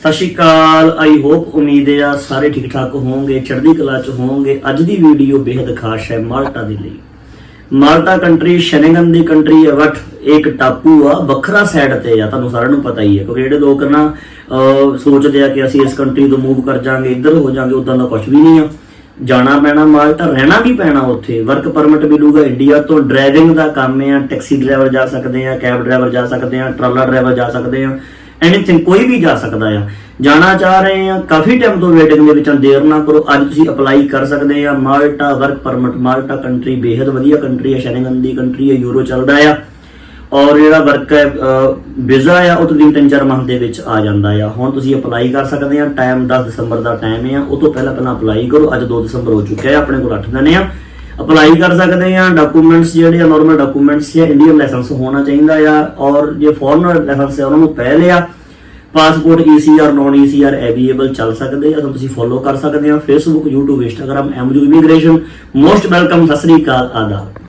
ਸਤਿ ਸ਼੍ਰੀ ਅਕਾਲ I hope ਉਮੀਦ ਹੈ ਸਾਰੇ ਠੀਕ ਠਾਕ ਹੋਵੋਗੇ ਚੜ੍ਹਦੀ ਕਲਾ ਚ ਹੋਵੋਗੇ। ਅੱਜ ਦੀ ਵੀਡੀਓ ਬੇहद ਖਾਸ ਹੈ ਮਾਲਟਾ ਦੇ ਲਈ। ਮਾਲਟਾ ਕੰਟਰੀ ਸ਼ੈਨਗਨ ਦੀ ਕੰਟਰੀ ਹੈ ਬਟ ਇੱਕ ਟਾਪੂ ਆ ਵੱਖਰਾ ਸਾਈਡ ਤੇ ਆ ਤੁਹਾਨੂੰ ਸਾਰਿਆਂ ਨੂੰ ਪਤਾ ਹੀ ਹੈ ਕਿਉਂਕਿ ਜਿਹੜੇ ਲੋਕ ਨਾ ਅਹ, ਸੋਚਦੇ ਆ ਕਿ ਅਸੀਂ ਇਸ ਕੰਟਰੀ ਤੋਂ ਮੂਵ ਕਰ ਜਾਾਂਗੇ ਇੱਧਰ ਹੋ ਜਾਾਂਗੇ ਉਦਾਂ ਦਾ ਕੁਝ ਵੀ ਨਹੀਂ ਆ। ਜਾਣਾ ਪੈਣਾ ਮਾਲਟਾ ਰਹਿਣਾ ਵੀ ਪੈਣਾ ਉੱਥੇ। ਵਰਕ ਪਰਮਿਟ ਮਿਲੂਗਾ ਇੰਡੀਆ ਤੋਂ ਡਰਾਈਵਿੰਗ ਦਾ ਕੰਮ ਹੈ ਟੈਕਸੀ ਡਰਾਈਵਰ ਜਾ ਸਕਦੇ ਆ ਕੈਬ ਡਰਾਈਵਰ ਜਾ ਸਕਦੇ ਆ ਟਰਾਲਾ ਡਰਾਈਵਰ ਜਾ ਸਕਦੇ ਆ। ਐਨੀਥਿੰਗ ਕੋਈ ਵੀ ਜਾ ਸਕਦਾ ਆ। ਜਾਣਾ ਚਾਹ ਰਹੇ ਆ ਕਾਫੀ ਟਾਈਮ ਤੋਂ ਵੇਟਿੰਗ ਦੇ ਵਿੱਚ ਆ, ਦੇਰ ਨਾ ਕਰੋ ਅੱਜ ਤੁਸੀਂ ਅਪਲਾਈ ਕਰ ਸਕਦੇ ਆ। Malta work permit Malta country ਬੇहद ਵਧੀਆ ਕੰਟਰੀ ਆ ਸ਼ੈਨਗਨ ਦੀ ਕੰਟਰੀ ਆ ਯੂਰੋ ਚੱਲਦਾ ਆ। ਔਰ ਜਿਹੜਾ ਵਰਕ ਹੈ ਵੀਜ਼ਾ ਆ ਉਹ ਤਕਰੀਬਨ ਤਿੰਨ ਚਾਰ ਮੰਥ ਦੇ ਵਿੱਚ ਆ ਜਾਂਦਾ ਆ। ਹੁਣ ਤੁਸੀਂ ਅਪਲਾਈ ਕਰ ਸਕਦੇ ਆ ਟਾਈਮ 10 ਦਸੰਬਰ ਦਾ ਟਾਈਮ ਆ। ਉਹ ਤੋਂ ਪਹਿਲਾਂ ਪਹਿਲਾਂ ਅਪਲਾਈ ਕਰੋ ਅੱਜ 2 ਦਸੰਬਰ ਹੋ ਚੁੱਕਿਆ ਹੈ ਆਪਣੇ ਕੋਲ 8 ਦਿਨ ਆ। ਅਪਲਾਈ ਕਰ ਸਕਦੇ ਆ ਡਾਕੂਮੈਂਟਸ ਜਿਹੜੇ ਆ ਨਾਰਮਲ ਡਾਕੂਮੈਂਟਸ ਜਾਂ ਇੰਡੀਅਨ ਲਾਇਸੈਂਸ ਹੋਣਾ ਚਾਹੀਦਾ ਆ, ਔਰ ਜੇ ਫੋਰਨ ਲਾਇਸੈਂਸ ਹੈ, ਉਹਨਾਂ ਨੂੰ ਪਹਿਲੇ ਆ passport ECR non ECR available ਚੱਲ ਸਕਦੇ ਆ ਤੁਸੀਂ ਫੋਲੋ ਕਰ ਸਕਦੇ ਆ ਫੇਸਬੁੱਕ YouTube, Instagram ਐਮਜੂ ਇਮੀਗ੍ਰੇਸ਼ਨ ਮੋਸਟ ਵੈਲਕਮ ਸਤਿ ਸ੍ਰੀ ਅਕਾਲ, ਆਦਾਬ।